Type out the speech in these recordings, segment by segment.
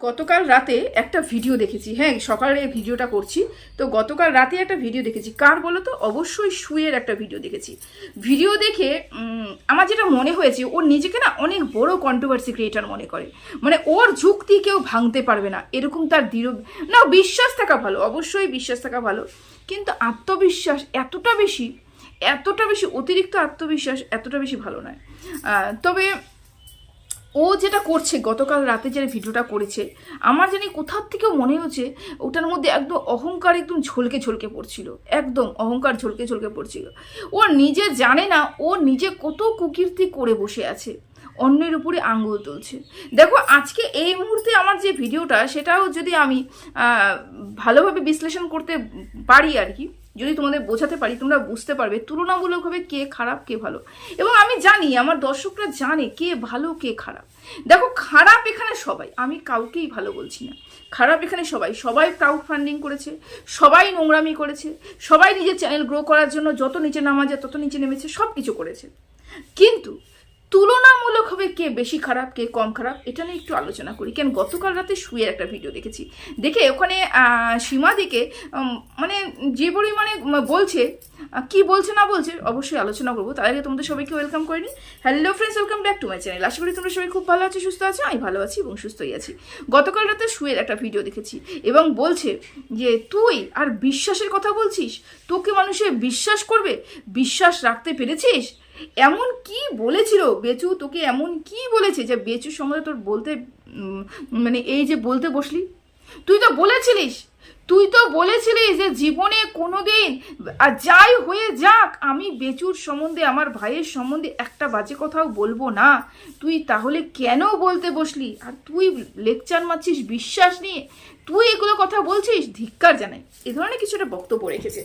গতকাল রাতে একটা ভিডিও দেখেছি। হ্যাঁ সকালে ভিডিওটা করছি। তো গতকাল রাতে একটা ভিডিও দেখেছি। কার বলো তো? অবশ্যই শুয়ের একটা ভিডিও দেখেছি। ভিডিও দেখে আমার যেটা মনে হয়েছে, ও নিজেকে না অনেক বড় কন্ট্রোভার্সি ক্রিয়েটার মনে করে। মানে ওর যুক্তি কেউ ভাঙতে পারবে না। এরকম তার দৃঢ়, না, বিশ্বাস থাকা ভালো। অবশ্যই বিশ্বাস থাকা ভালো। কিন্তু আত্মবিশ্বাস এতটা বেশি এতটা বেশি অতিরিক্ত আত্মবিশ্বাস এতটা বেশি ভালো নয়। তবে ও যেটা করছে, গতকাল রাতে যে ভিডিওটা করেছে, আমার জানি কোথার থেকেও মনে হচ্ছে ওটার মধ্যে একদম অহংকার একদম ঝলকে ঝলকে পড়ছিল, একদম অহংকার ঝলকে ঝলকে পড়ছিল। ও নিজে জানে না, ও নিজে কত কুকীর্তি করে বসে আছে, অন্যের উপরে আঙ্গুল তুলছে। দেখো, আজকে এই মুহূর্তে আমার যে ভিডিওটা, সেটাও যদি আমি ভালোভাবে বিশ্লেষণ করতে পারি আর কি যদি তোমাদের বোঝাতে পারি, তোমরা বুঝতে পারবে তুলনামূলকভাবে কে খারাপ, কে ভালো। এবং আমি জানি, আমার দর্শকরা জানে কে ভালো, কে খারাপ। দেখো, খারাপ এখানে সবাই, আমি কাউকেই ভালো বলছি না। খারাপ এখানে সবাই সবাই ক্রাউড ফান্ডিং করেছে, সবাই নোংরামি করেছে, সবাই নিজের চ্যানেল গ্রো করার জন্য যত নিচে নামা যায় তত নিচে নেমেছে সব কিছু করেছে। কিন্তু তুলনামূলকভাবে কে বেশি খারাপ, কে কম খারাপ, এটা নিয়ে একটু আলোচনা করি। কেন, গতকাল রাতে শুয়ে একটা ভিডিও দেখেছি। দেখে ওখানে সীমাদিকে মানে যে পরিমাণে বলছে কি বলছে না বলছে, অবশ্যই আলোচনা করব। তার আগে তোমাদের সবাইকে ওয়েলকাম করে নিই। Hello friends welcome back to my channel আশা করি তোমরা সবাই খুব ভালো আছো, সুস্থ আছো, আমি ভালো আছি এবং সুস্থই আছি। গতকাল রাতে শুয়ের একটা ভিডিও দেখেছি এবং বলছে যে, তুই আর বিশ্বাসের কথা বলছিস? তোকে মানুষে বিশ্বাস করবে? বিশ্বাস রাখতে পেরেছিস? এমন কি বলেছিল বেচু? তোকে এমন কি বলেছে যে বেচুর সঙ্গে তোর বলতে মানে এই যে বলতে বসলি? তুই তো বলেছিলিস, তুই তো বলেছিলিস যে জীবনে কোনোদিন, আর যাই হয়ে যাক, আমি বেচুর সম্বন্ধে, আমার ভাইয়ের সম্বন্ধে একটা বাজে কথাও বলব না। তুই তাহলে কেন বলতে বসলি? আর তুই লেকচার মারছিস বিশ্বাস নিয়ে? তুই এগুলো কথা বলছিস? ধিক্কার জানাই। এ ধরনের কিছু একটা বক্তব্য রেখেছে।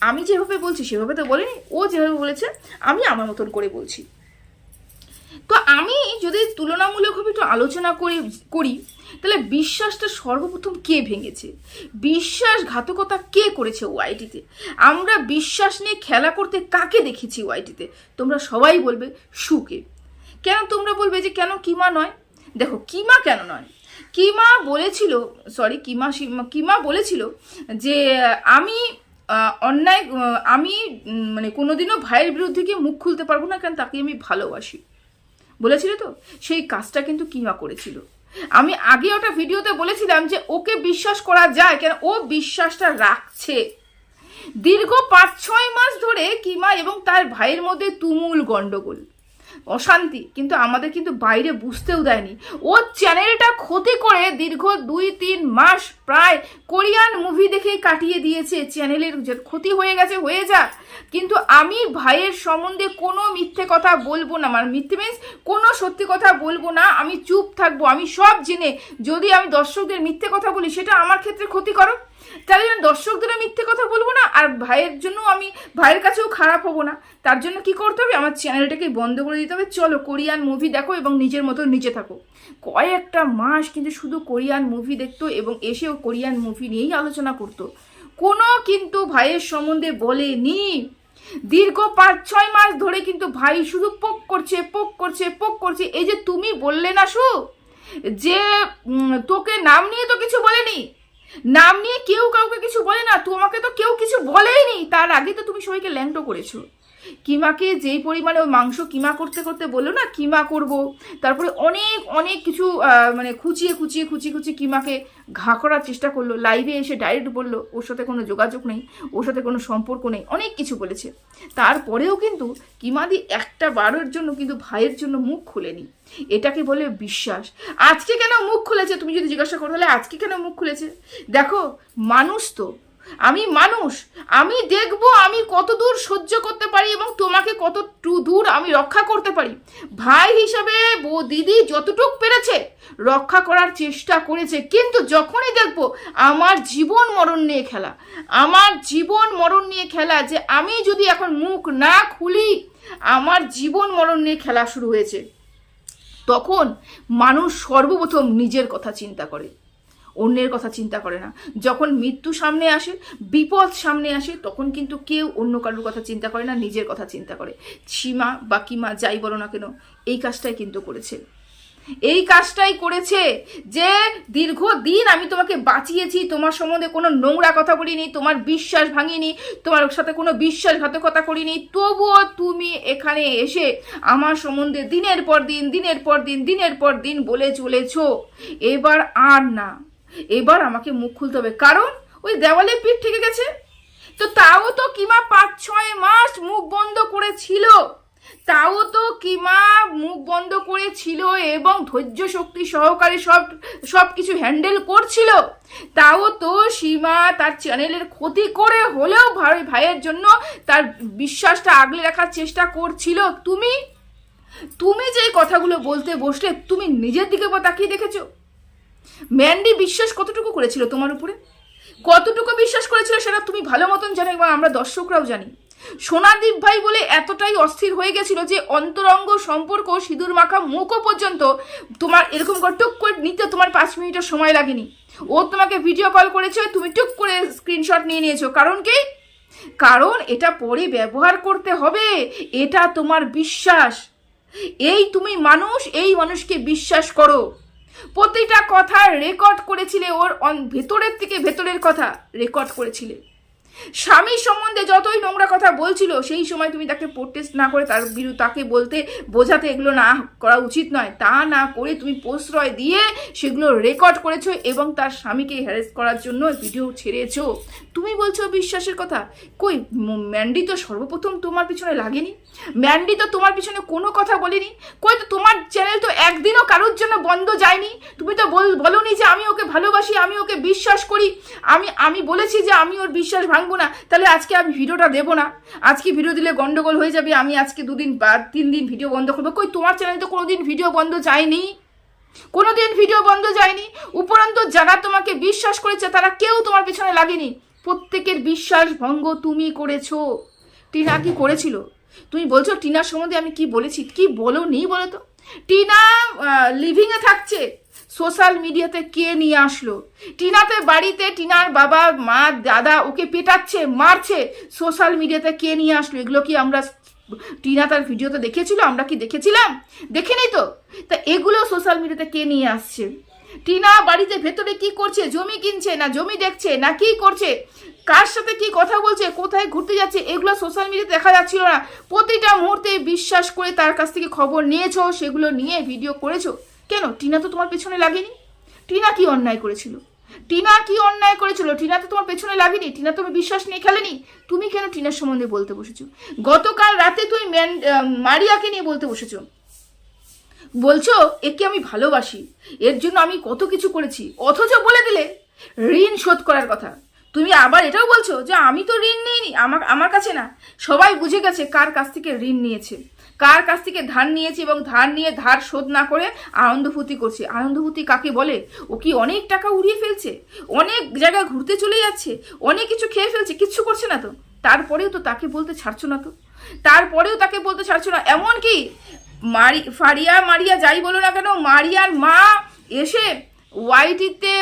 আমি যেভাবে বলছি, সেভাবে তো বলিনি, ও যেভাবে বলেছে, আমি আমার মতন করে বলছি। তো আমি যদি তুলনামূলকভাবে একটু আলোচনা করি করি, তাহলে বিশ্বাসটা সর্বপ্রথম কে ভেঙেছে? বিশ্বাসঘাতকতা কে করেছে ওয়াইটিতে আমরা বিশ্বাস নিয়ে খেলা করতে কাকে দেখেছি ওয়াইটিতে তোমরা সবাই বলবে সুকে। কেন তোমরা বলবে যে কেন কিমা নয়? দেখো, কিমা কেন নয়? কিমা বলেছিল সরি কিমা কিমা বলেছিল যে আমি অন্যায় আমি মানে কোনোদিনও ভাইয়ের বিরুদ্ধে গিয়ে মুখ খুলতে পারব না, কারণ তাকে আমি ভালোবাসি। বলেছিল তো? সেই কাজটা কিন্তু কিমা করেছিল। আমি আগে ওটা ভিডিওতে বলেছিলাম যে ওকে বিশ্বাস করা যায়, কেন ও বিশ্বাসটা রাখছে। দীর্ঘ পাঁচ ছয় মাস ধরে কিমা এবং তার ভাইয়ের মধ্যে তুমুল গন্ডগোল। অশান্তি, কিন্তু আমাদের কিন্তু বাইরে বুঝতেও দেয়নি। ও চ্যানেলটা ক্ষতি করে দীর্ঘ দুই তিন মাস প্রায় কোরিয়ান মুভি দেখে কাটিয়ে দিয়েছে চ্যানেলের ক্ষতি হয়ে গেছে, হয়ে যাক। কিন্তু আমি ভাইয়ের সম্বন্ধে কোনো মিথ্যে কথা বলব না মানে মিথ্যে মিন্স কোনো সত্যি কথা বলব না, আমি চুপ থাকব, আমি সব জেনে যদি আমি দর্শকদের মিথ্যে কথা বলি, সেটা আমার ক্ষেত্রে ক্ষতিকারক তাহলে আমি দর্শকদের মিথ্যে কথা বলব না, আর ভাইয়ের জন্য আমি, ভাইয়ের কাছেও খারাপ হব না। তার জন্য কি করতে হবে? আমার চ্যানেলটাকে বন্ধ করে দিতে হবে। চলো কোরিয়ান মুভি দেখো এবং নিজের মতো নিচে থাকো। কয়েকটা মাস কিন্তু শুধু কোরিয়ান মুভি দেখতো এবং এসেও কোরিয়ান মুভি নিয়েই আলোচনা করতো। কোনো কিন্তু ভাইয়ের সম্বন্ধে বলেনি। দীর্ঘ পাঁচ, ছয় মাস ধরে কিন্তু ভাই শুধু পোক করছে পোক করছে পোক করছে। এই যে তুমি বললে না সু? যে তোকে নাম নিয়ে তো কিছু বলেনি। নাম নিয়ে কেউ কাউকে কিছু বলে না তোমাকে তো কেউ কিছু বলেইনি। তার আগে তো তুমি সবাইকে ল্যাংটো করেছ। কিমাকে যেই পরিমাণে ওই মাংস কিমা করতে করতে বলল না, কিমা করব। তারপরে অনেক অনেক কিছু মানে খুচিয়ে খুচিয়ে খুচিয়ে খুচিয়ে কিমাকে ঘা করার চেষ্টা করল। লাইভে এসে ডাইরেক্ট বলল, ওর সাথে কোনো যোগাযোগ নেই, ওর সাথে কোনো সম্পর্ক নেই। অনেক কিছু বলেছে। তারপরেও কিন্তু কিমাদি একটা বারের জন্য কিন্তু ভাইয়ের জন্য মুখ খুলেনি। এটাকে বলে বিশ্বাস। আজকে কেন মুখ খুলেছে? তুমি যদি জিজ্ঞাসা করো, তাহলে আজকে কেন মুখ খুলেছে? দেখো, মানুষ তো আমি মানুষ, আমি দেখব আমি কত দূর সহ্য করতে পারি এবং তোমাকে কত দূর আমি রক্ষা করতে পারি। ভাই হিসাবে দিদি যতটুক পেরেছে রক্ষা করার চেষ্টা করেছে, কিন্তু যখনই দেখব আমার জীবন মরণ নিয়ে খেলা, আমার জীবন মরণ নিয়ে খেলা যে আমি যদি এখন মুখ না খুলি, আমার জীবন মরণ নিয়ে খেলা শুরু হয়েছে। তখন মানুষ সর্বপ্রথম নিজের কথা চিন্তা করে। অন্যের কথা চিন্তা করে না। যখন মৃত্যু সামনে আসে, বিপদ সামনে আসে, তখন কিন্তু কেউ অন্য কারোর কথা চিন্তা করে না, নিজের কথা চিন্তা করে। সীমা বা কিমা যাই বলো না কেন, এই কাজটাই কিন্তু করেছে। এই কাজটাই করেছে যে দীর্ঘদিন আমি তোমাকে বাঁচিয়েছি, তোমার সম্বন্ধে কোনো নোংরা কথা বলিনি, তোমার বিশ্বাস ভাঙিনি, তোমার সাথে কোনো বিশ্বাসঘাতকতা করিনি। তবুও তুমি এখানে এসে আমার সম্বন্ধে দিনের পর দিন, দিনের পর দিন, দিনের পর দিন বলে চলেছো। এবার আর না। এবার আমাকে মুখ খুলতে হবে। কারণ ওই দেওয়ালে পিঠ ঠেকে গেছে। তো তাও তো কিমা পাঁচ, ছয় মাস মুখ বন্ধ করেছিল। তাও তো কিমা মুখ বন্ধ করেছিল এবং ধৈর্য শক্তি সহকারে সব সব কিছু হ্যান্ডেল করছিল। তাও তো সীমা তার চ্যানেলের ক্ষতি করে হলেও ভাই, ভাইয়ের জন্য তার বিশ্বাসটা আগলে রাখার চেষ্টা করছিল। তুমি? তুমি যে কথাগুলো বলতে বসলে, তুমি নিজের দিকে তাকিয়ে দেখেছ। ম্যান্ডি বিশ্বাস কতটুকু করেছিল তোমার উপরে? কতটুকু বিশ্বাস করেছিল সেটা তুমি ভালো মতন জানো এবং আমরা দর্শকরাও জানি। সোনাদীপ ভাই বলে এতটাই অস্থির হয়ে গেছিল যে অন্তরঙ্গ সম্পর্ক সিঁদুর মাখা মুখও পর্যন্ত তোমার এরকম করে টুক করে নিতে তোমার পাঁচ মিনিটের সময় লাগেনি। ও তোমাকে ভিডিও কল করেছে, তুমি টুক করে স্ক্রিনশট নিয়ে নিয়েছো। কারণ কি? কারণ এটা পরে ব্যবহার করতে হবে, এটা তোমার বিশ্বাস। এই তুমি মানুষ, এই মানুষকে বিশ্বাস করো। প্রতিটা কথা রেকর্ড করেছিলে ওর ভেতরের থেকে ভেতরের কথা রেকর্ড করেছিলে। স্বামীর সম্বন্ধে যতই নোংরা কথা বলছিল, সেই সময় তুমি তাকে প্রোটেস্ট না করে তার বিরুদ্ধে তাকে বলতে, বোঝাতে এগুলো না করা উচিত নয়। তা না করে তুমি প্রশ্রয় দিয়ে সেগুলো রেকর্ড করেছ এবং তার স্বামীকে হ্যারেস করার জন্য ভিডিও ছেড়েছো। তুমি বলছো বিশ্বাসের কথা। কই ম্যান্ডি তো সর্বপ্রথম তোমার পিছনে লাগেনি? ম্যান্ডি তো তোমার পিছনে কোনো কথা বলেনি? কই তো তোমার চ্যানেল তো একদিনও কারোর জন্য বন্ধ যায়নি? তুমি তো বল, বলোনি যে আমি ওকে ভালোবাসি, আমি ওকে বিশ্বাস করি। আমি আমি বলেছি যে আমি ওর বিশ্বাস ভাঙবো না, তাহলে আজকে আমি ভিডিওটা দেবো না। আজকে ভিডিও দিলে গন্ডগোল হয়ে যাবে, আমি আজকে দুদিন বা তিন দিন ভিডিও বন্ধ করব। কই, তোমার চ্যানেল তো কোনোদিন ভিডিও বন্ধ যায়নি? কোনোদিন ভিডিও বন্ধ যায়নি? উপরন্তু যারা তোমাকে বিশ্বাস করেছে, তারা কেউ তোমার পেছনে লাগেনি। প্রত্যেকের বিশ্বাস ভঙ্গ তুমি করেছ। টিনা কি করেছিল? তুমি বলছো, টিনার সম্বন্ধে আমি কি বলেছি? কি বলো নি বলো তো? টিনা লিভিংয়ে থাকছে। সোশ্যাল মিডিয়াতে কে নিয়ে আসলো? টিনাতে বাড়িতে টিনার বাবা, মা, দাদা ওকে পেটাচ্ছে, মারছে। সোশ্যাল মিডিয়াতে কে নিয়ে আসলো? এগুলো কি আমরা টিনা তার ভিডিওতে দেখেছিল? আমরা কি দেখেছিলাম? দেখিনি তো? তা এগুলো সোশ্যাল মিডিয়াতে কে নিয়ে আসছে? টিনা বাড়িতে ভেতরে কি করছে? জমি কিনছে না জমি দেখছে না কি করছে? কার সাথে কি কথা বলছে? কোথায় ঘুরতে যাচ্ছে? এগুলো সোশ্যাল মিডিয়াতে দেখা যাচ্ছিল না। প্রতিটা মুহূর্তে বিশ্বাস করে তার কাছ থেকে খবর নিয়েছো, সেগুলো নিয়ে ভিডিও করেছ। কেন? টিনা তো তোমার পেছনে লাগেনি। টিনা কি অন্যায় করেছিল? টিনা কি অন্যায় করেছিল? টিনা তো তোমার পেছনে লাগেনি। টিনা তুমি বিশ্বাস নিয়ে খেলেনি। তুমি কেন টিনার সম্বন্ধে বলতে বসেছো? গতকাল রাতে তুমি ম্যান মারিয়াকে নিয়ে বলতে বসেছো। বলছো, একে আমি ভালোবাসি। এর জন্য আমি কত কিছু করেছি। অথচ বলে দিলে ঋণ শোধ করার কথা। তুমি আবার এটাও বলছো যে আমি তো ঋণ নিইনি। আমার আমার কাছে না। সবাই বুঝে গেছে কার কাছ থেকে ঋণ নিয়েছে। কার কাছ থেকে ধার নিয়েছি এবং ধার নিয়ে ধার শোধ না করে আনন্দভূতি করছে? আনন্দ ফুর্তি কাকে বলে? ও কি অনেক টাকা উড়িয়ে ফেলছে? অনেক জায়গায় ঘুরতে চলে যাচ্ছে? অনেক কিছু খেয়ে ফেলছে? কিচ্ছু করছে না তো? তারপরেও তো তাকে বলতে ছাড়ছো না তো? তারপরেও তাকে বলতে ছাড়ছো না? এমন কি মারি ফারিয়া মারিয়া যাই বলো না কেন, মারিয়ার মা এসে ওয়াইটিতে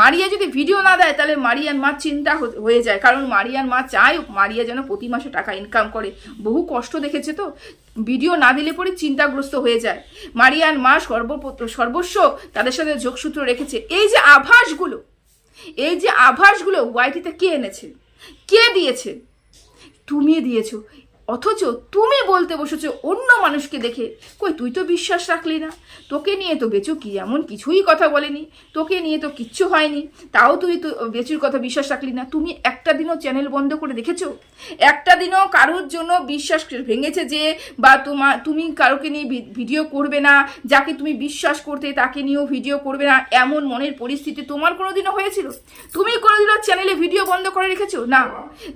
মারিয়া যদি ভিডিও না দেয়, তাহলে মারিয়ার মা চিন্তা হয়ে যায়। কারণ মারিয়ার মা চায় মারিয়া যেন প্রতি মাসে টাকা ইনকাম করে। বহু কষ্ট দেখেছে তো। ভিডিও না দিলে পরে চিন্তাগ্রস্ত হয়ে যায়। মারিয়ার মা সর্ব সর্বস্ব তাদের সাথে যোগসূত্র রেখেছে। এই যে আভাসগুলো, এই যে আভাসগুলো ওয়াইটিতে কে এনেছে? কে দিয়েছে? তুমি দিয়েছ। অথচ তুমি বলতে বসেছো অন্য মানুষকে দেখে। কই, তুই তো বিশ্বাস রাখলি না। তোকে নিয়ে তো বেচু কি, এমন কিছুই কথা বলেনি। তোকে নিয়ে তো কিচ্ছু হয়নি। তাও তুই তো বেচুর কথা বিশ্বাস রাখলি না। তুমি একটা দিনও চ্যানেল বন্ধ করে দেখেছ? একটা দিনও কারোর জন্য বিশ্বাস ভেঙেছে যে, বা তোমার তুমি কারোকে নিয়ে ভিডিও করবে না, যাকে তুমি বিশ্বাস করতে, তাকে নিয়েও ভিডিও করবে না, এমন মনের পরিস্থিতি তোমার কোনোদিনও হয়েছিল? তুমি কোনো দিনও চ্যানেলে ভিডিও বন্ধ করে রেখেছো? না।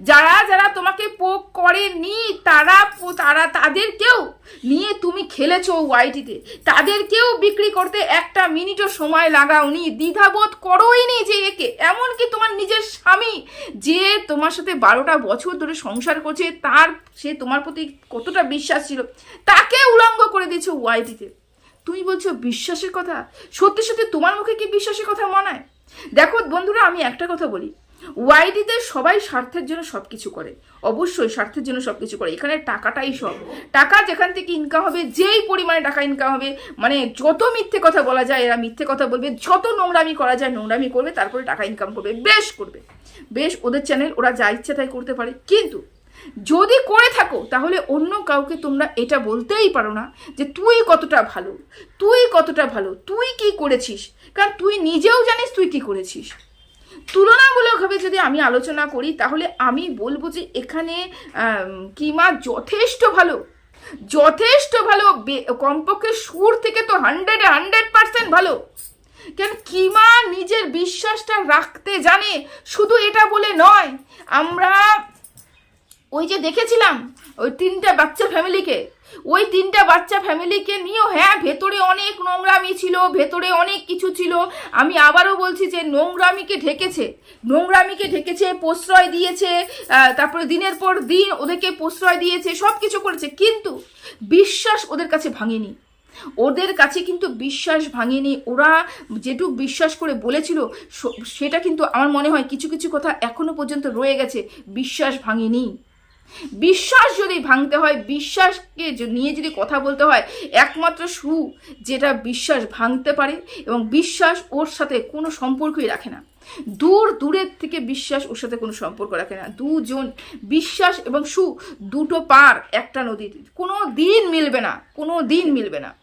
যারা যারা তোমাকে পোক করেনি তারা তারা তাদেরকেও নিয়ে তুমি খেলেছো ওয়াইটিতে। তাদেরকেও বিক্রি করতে একটা মিনিটও সময় লাগাওনি। দ্বিধাবোধ করোই নি যে একে। এমনকি তোমার নিজের স্বামী যে তোমার সাথে বারোটা বছর ধরে সংসার করছে, তার সে তোমার প্রতি কতটা বিশ্বাস ছিল, তাকে উলঙ্গ করে দিয়েছ ওয়াইটিতে। তুমি বলছো, বিশ্বাসের কথা? সত্যি সত্যি তোমার মুখে কি বিশ্বাসের কথা মানায় দেখো বন্ধুরা, আমি একটা কথা বলি। ওয়াইডিতে সবাই স্বার্থের জন্য সব কিছু করে। অবশ্যই স্বার্থের জন্য সব কিছু করে। এখানে টাকাটাই সব। টাকা যেখান থেকে ইনকাম হবে, যেই পরিমাণে টাকা ইনকাম হবে মানে যত মিথ্যে কথা বলা যায়, এরা মিথ্যে কথা বলবে। যত নোংরামি করা যায়, নোংরামি করবে, তারপরে টাকা ইনকাম করবে। বেশ করবে। বেশ, ওদের চ্যানেল ওরা যা ইচ্ছে তাই করতে পারে। কিন্তু যদি করে থাকো, তাহলে অন্য কাউকে তোমরা এটা বলতেই পারো না যে তুই কতটা ভালো, তুই কতটা ভালো, তুই কি করেছিস? কারণ তুই নিজেও জানিস তুই কি করেছিস। তুলনামূলকভাবে যদি আমি আলোচনা করি, তাহলে আমি বলব যে এখানে কিমা যথেষ্ট ভালো। যথেষ্ট ভালো। কমপক্ষে সুর থেকে তো হান্ড্রেডে হান্ড্রেড পার্সেন্ট ভালো। কেন কিমা নিজের বিশ্বাসটা রাখতে জানে। শুধু এটা বলে নয়, আমরা ওই যে দেখেছিলাম, ওই তিনটা বাচ্চা ফ্যামিলিকে ওই তিনটা বাচ্চা ফ্যামিলিকে নিয়েও হ্যাঁ ভেতরে অনেক নোংরামি ছিল, ভেতরে অনেক কিছু ছিল। আমি আবারও বলছি যে নোংরামিকে ঢেকেছে নোংরামিকে ঢেকেছে, প্রশ্রয় দিয়েছে তারপরে দিনের পর দিন ওদেরকে প্রশ্রয় দিয়েছে সব কিছু করেছে, কিন্তু বিশ্বাস ওদের কাছে ভাঙেনি। ওদের কাছে কিন্তু বিশ্বাস ভাঙেনি। ওরা যেটুক বিশ্বাস করে বলেছিল সেটা কিন্তু আমার মনে হয় কিছু কিছু কথা এখনও পর্যন্ত রয়ে গেছে। বিশ্বাস ভাঙেনি। বিশ্বাস যদি ভাঙতে হয়, বিশ্বাসকে নিয়ে যদি কথা বলতে হয়, একমাত্র সু যেটা বিশ্বাস ভাঙতে পারে এবং বিশ্বাস ওর সাথে কোনো সম্পর্কই রাখে না। দূর দূরের থেকে বিশ্বাস ওর সাথে কোনো সম্পর্ক রাখে না। দুজন বিশ্বাস এবং সু দুটো পার একটা নদীতে। কোনো দিন মিলবে না, কোনো দিন মিলবে না।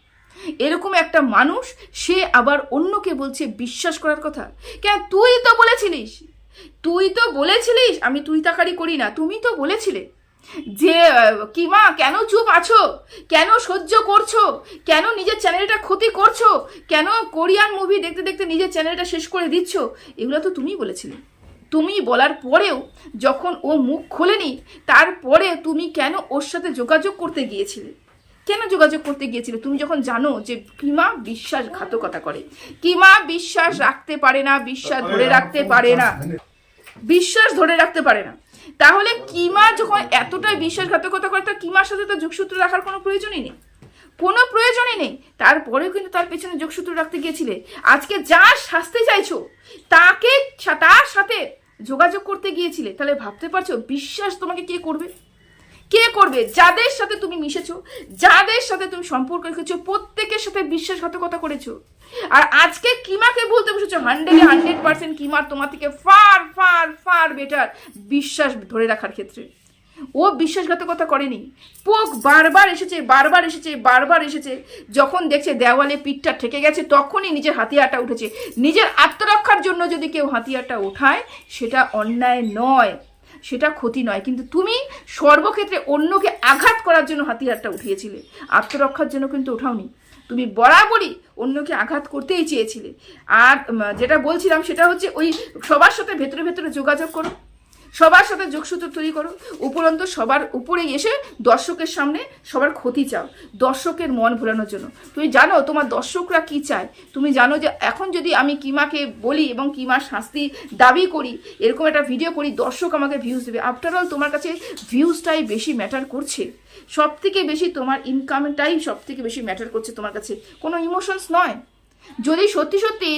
এরকম একটা মানুষ, সে আবার অন্যকে বলছে বিশ্বাস করার কথা। কেন? তুই তো বলেছিলিস। তুই তো বলেছিলিস, আমি তুই তাকারি করি না। তুমি তো বলেছিলে। যে কিমা কেন চুপ আছো? কেন সহ্য করছ? কেন নিজের চ্যানেলটা ক্ষতি করছ? কেন কোরিয়ান মুভি দেখতে দেখতে নিজের চ্যানেলটা শেষ করে দিচ্ছ? এগুলো তো তুমিই বলেছিলে। তুমি বলার পরেও যখন ও মুখ খোলেনি, তারপরে তুমি কেন ওর সাথে যোগাযোগ করতে গিয়েছিলে? কেন যোগাযোগ করতে গিয়েছিলে? তুমি যখন জানো যে কিমা বিশ্বাসঘাতকতা করে। কিমা বিশ্বাস রাখতে পারে না, বিশ্বাস ধরে রাখতে পারে না। বিশ্বাস ধরে রাখতে পারে না। তাহলে কিমা যখন এতটাই বিশ্বাসঘাতকতা করে তো কিমার সাথে তো যোগসূত্র রাখার কোনো প্রয়োজনই নেই। কোনো প্রয়োজনই নেই। তারপরেও কিন্তু তার পেছনে যোগসূত্র রাখতে গিয়েছিলে। আজকে যা শাস্তি চাইছো, তাকে তার সাথে যোগাযোগ করতে গিয়েছিলে। তাহলে ভাবতে পারছ, বিশ্বাস তোমাকে কে করবে? কে করবে? যাদের সাথে তুমি মিশেছো, যাদের সাথে তুমি সম্পর্ক রেখেছো, প্রত্যেকের সাথে বিশ্বাসঘাতকতা করেছ। আর আজকে কিমাকে বলতে বসেছো? হান্ড্রেডে হান্ড্রেড পার্সেন্ট কিমার তোমার থেকে ফার ফার ফার বেটার বিশ্বাস ধরে রাখার ক্ষেত্রে। ও বিশ্বাসঘাতকতা করেনি। পোক বারবার এসেছে বারবার এসেছে বারবার এসেছে। যখন দেখছে দেওয়ালে পিঠটা ঠেকে গেছে, তখনই নিজের হাতিয়ারটা উঠেছে। নিজের আত্মরক্ষার জন্য যদি কেউ হাতিয়ারটা ওঠায়, সেটা অন্যায় নয়। সেটা ক্ষতি নয়। কিন্তু তুমি সর্বক্ষেত্রে অন্যকে আঘাত করার জন্য হাতিয়ারটা উঠিয়েছিলে। আত্মরক্ষার জন্য কিন্তু ওঠাওনি তুমি বরাবরই অন্যকে আঘাত করতেই চেয়েছিলে। আর যেটা বলছিলাম সেটা হচ্ছে ওই সবার সাথে ভেতরে ভেতরে যোগাযোগ করো। সবার সাথে যোগসূত্র তৈরি করো। উপরন্ত সবার উপরে এসে দর্শকের সামনে সবার ক্ষতি চাও, দর্শকের মন ভোলানোর জন্য। তুমি জানো তোমার দর্শকরা কি চায়? তুমি জানো যে এখন যদি আমি কিমাকে বলি এবং কিমার শাস্তি দাবি করি, এরকম একটা ভিডিও করি, দর্শক আমাকে ভিউজ দেবে। আফটার অল তোমার কাছে ভিউজটাই বেশি ম্যাটার করছে। সব থেকে বেশি তোমার ইনকামটাই সব থেকে বেশি ম্যাটার করছে তোমার কাছে। কোনো ইমোশনস নয়। যদি সত্যি সত্যি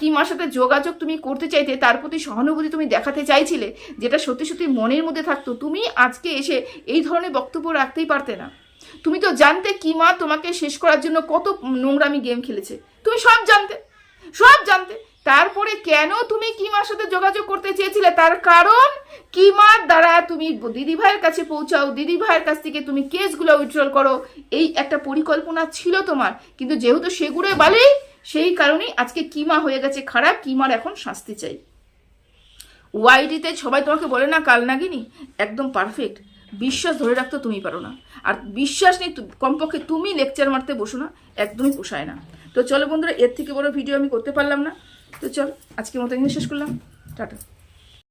কিমার সাথে যোগাযোগ তুমি করতে চাইতে, তার প্রতি সহানুভূতি তুমি দেখাতে চাইছিলে, যেটা সত্যি সত্যি মনের মধ্যে থাকতো, তুমি আজকে এসে এই ধরনের বক্তব্য রাখতেই পারতে না। তুমি তো জানতে কিমা তোমাকে শেষ করার জন্য কত নোংরামি গেম খেলেছে। তুমি সব জানতে সব জানতে। তারপরে কেন তুমি কিমার সাথে যোগাযোগ করতে চেয়েছিলে? তার কারণ কিমার দ্বারা তুমি দিদিভাইয়ের কাছে পৌঁছাও দিদিভাইয়ের কাছ থেকে তুমি কেসগুলো উইথড্রল করো, এই একটা পরিকল্পনা ছিল তোমার। কিন্তু যেহেতু সেগুলো বালেই সেই কারণেই আজকে কিমা হয়ে গেছে খারাপ কিমার এখন শাস্তি চাই। ওয়াইডিতে সবাই তোমাকে বলে না, কাল নাগিনি? একদম পারফেক্ট বিশ্বাস ধরে রাখতে তুমি পারো না। আর বিশ্বাস নেই কমপক্ষে তুমি লেকচার মারতে বসো না, একদমই পোষায় না। তো চলো বন্ধুরা, এর থেকে বড় ভিডিও আমি করতে পারলাম না। তো চল আজকে মতো এখানে শেষ করলাম। টাটা।